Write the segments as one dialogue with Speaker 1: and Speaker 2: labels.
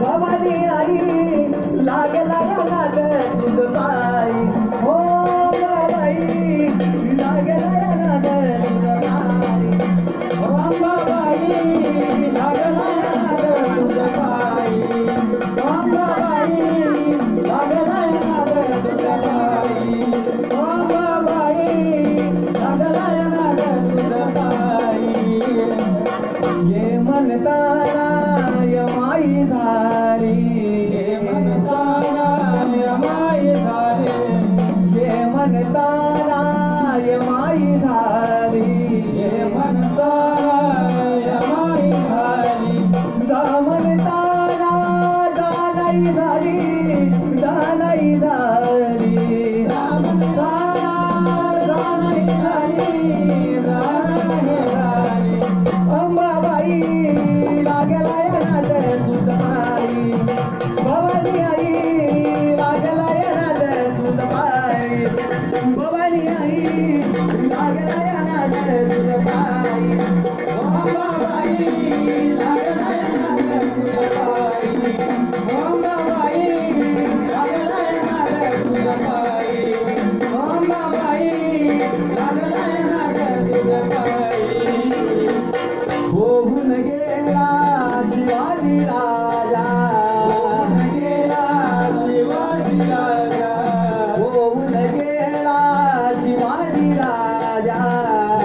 Speaker 1: भवानी आई लागला लागत बाई. 拜拜 लागला लागला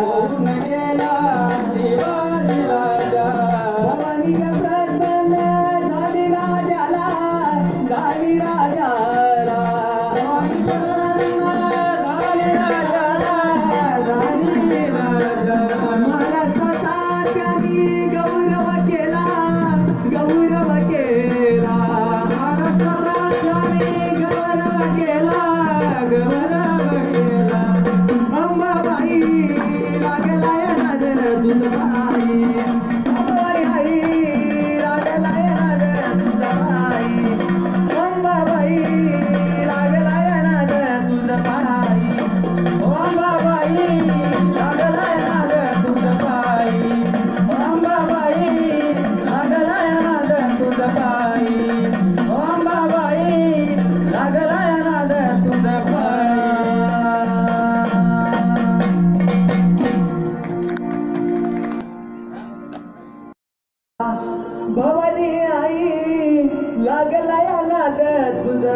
Speaker 1: ஒரு மேலா Thank you. भवानी आई लागला या नाद तुझा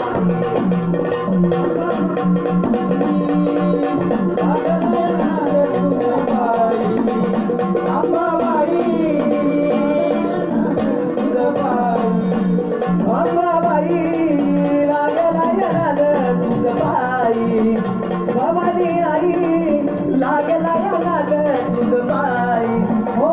Speaker 1: लागला लागत बाई हो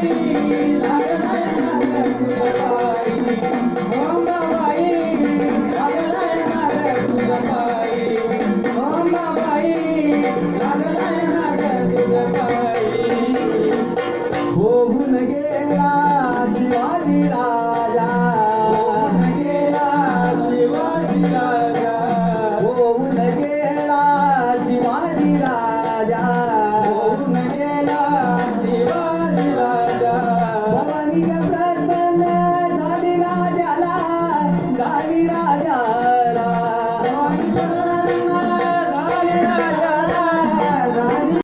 Speaker 1: Thank you.